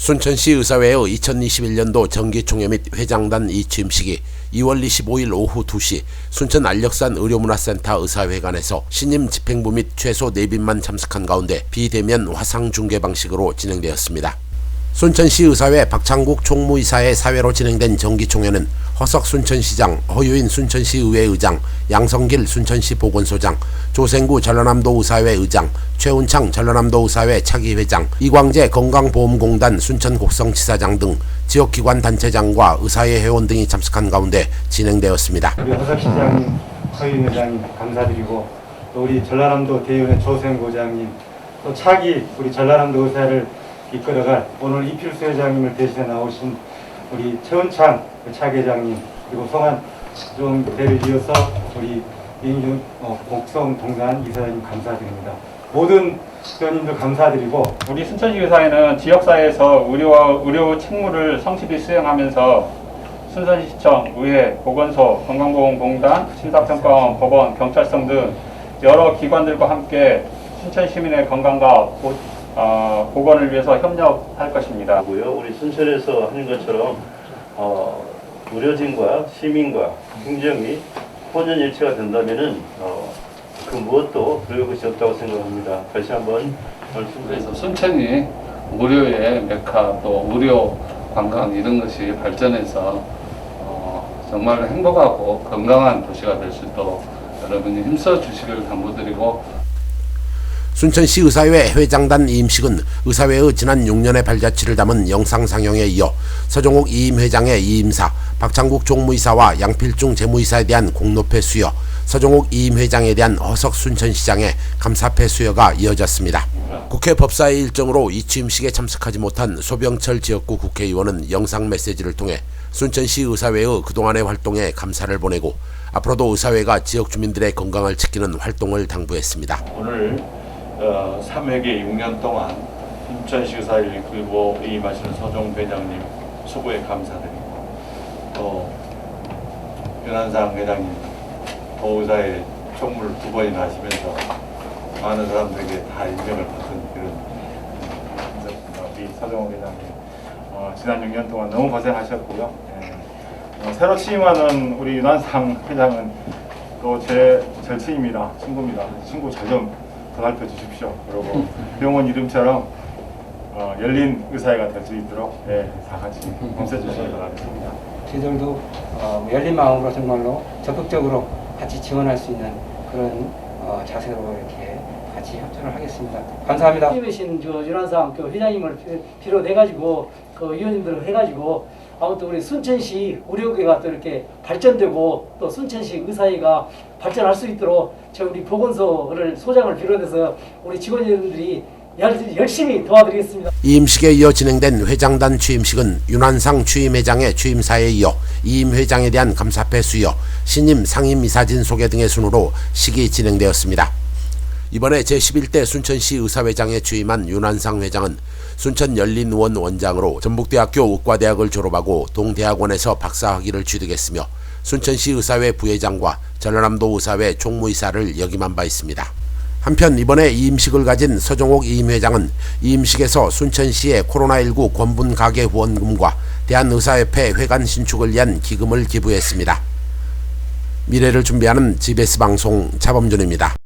순천시 의사회의 2021년도 정기총회 및 회장단 이취임식이 2월 25일 오후 2시 순천 안력산 의료문화센터 의사회관에서 신임 집행부 및 최소 4빈만 참석한 가운데 비대면 화상 중계 방식으로 진행되었습니다. 순천시 의사회 박창국 총무이사의 사회로 진행된 정기총회는 허석 순천시장, 허유인 순천시 의회 의장, 양성길 순천시 보건소장, 조생구 전라남도 의사회 의장, 최운창 전라남도 의사회 차기 회장, 이광재 건강보험공단 순천곡성지사장 등 지역기관 단체장과 의사회 회원 등이 참석한 가운데 진행되었습니다. 우리 허석 시장님, 서윤 회장님 감사드리고 또 우리 전라남도 대의원의 조생고장님 또 차기 우리 전라남도 의사를 이끌어갈 오늘 이필수 회장님을 대신해 나오신 우리 최은창 차 계장님 그리고 성한 좀 대를 이어서 우리 인중 어, 곡성 동산 이사장님 감사드립니다. 모든 회원님들 감사드리고 우리 순천시 의사회는 지역사회에서 의료, 의료 책무를 성실히 수행하면서 순천시청, 의회, 보건소, 건강보험공단, 심사평가원, 법원, 경찰청 등 여러 기관들과 함께 순천 시민의 건강과 보, 어, 보건을 위해서 협력할 것입니다. 우리 순천에서 하는 것처럼 어, 의료진과 시민과 행정이 혼연일체가 된다면은 어, 그 무엇도 그럴 것이 없다고 생각합니다. 다시 한번. 그래서 순천이 의료의 메카 또 의료 관광 이런 것이 발전해서 어, 정말 행복하고 건강한 도시가 될 수 있도록 여러분이 힘써 주시길 당부드리고 순천시 의사회 회장단 이임식은 의사회의 지난 6년의 발자취를 담은 영상 상영에 이어 서종옥 이임 회장의 이임사, 박창국 종무이사와 양필중 재무이사에 대한 공로패 수여, 서종옥 이임 회장에 대한 허석 순천시장의 감사패 수여가 이어졌습니다. 국회 법사위 일정으로 이 취임식에 참석하지 못한 소병철 지역구 국회의원은 영상 메시지를 통해 순천시 의사회의 그동안의 활동에 감사를 보내고 앞으로도 의사회가 지역 주민들의 건강을 지키는 활동을 당부했습니다. 오늘 어, 3회기 6년 동안 인천시 의사를 이끌고 임하시는 서종 회장님 수고에 감사드리고 또 윤한상 회장님 도의사의 총무를 두 번이나 하시면서 많은 사람들에게 다 인정을 받은 그런. 우리 서정호 회장님 어, 지난 6년 동안 너무 고생하셨고요. 예. 어, 새로 취임하는 우리 윤한상 회장은 또 제 절친입니다. 친구입니다. 친구 잘좀 더살펴 주십시오. 그리고 병원 이름처럼 어, 열린 의사회가 될 수 있도록 예, 다 같이 힘써 주시기 바라겠습니다. 저희들도 어, 열린 마음으로 정말로 적극적으로 같이 지원할 수 있는 그런 어, 자세로 이렇게 같이 협조를 하겠습니다. 감사합니다. 팀이신 저그 회장님을 비- 비롯 해 가지고 그 위원님들을 해 가지고 아무튼 우리 순천시 의료계가 또 이렇게 발전되고 또 순천시 의사회가 발전할 수 있도록 저 우리 보건소를 소장을 비롯해서 우리 직원들이 열- 열심히 도와드리겠습니다. 이임식에 이어 진행된 회장단 취임식은 윤한상 취임회장의 취임사에 이어 이임 회장에 대한 감사패 수여, 신임 상임 이사진 소개 등의 순으로 식이 진행되었습니다. 이번에 제11대 순천시 의사회장에 취임한 윤한상 회장은 순천 열린의원 원장으로 전북대학교 의과대학을 졸업하고 동대학원에서 박사학위를 취득했으며 순천시 의사회 부회장과 전라남도 의사회 총무이사를 역임한 바 있습니다. 한편 이번에 이임식을 가진 서종옥 이임 회장은 이임식에서 순천시의 코로나19 권분 가계 후원금과 대한의사협회 회관 신축을 위한 기금을 기부했습니다. 미래를 준비하는 GBS 방송 차범준입니다.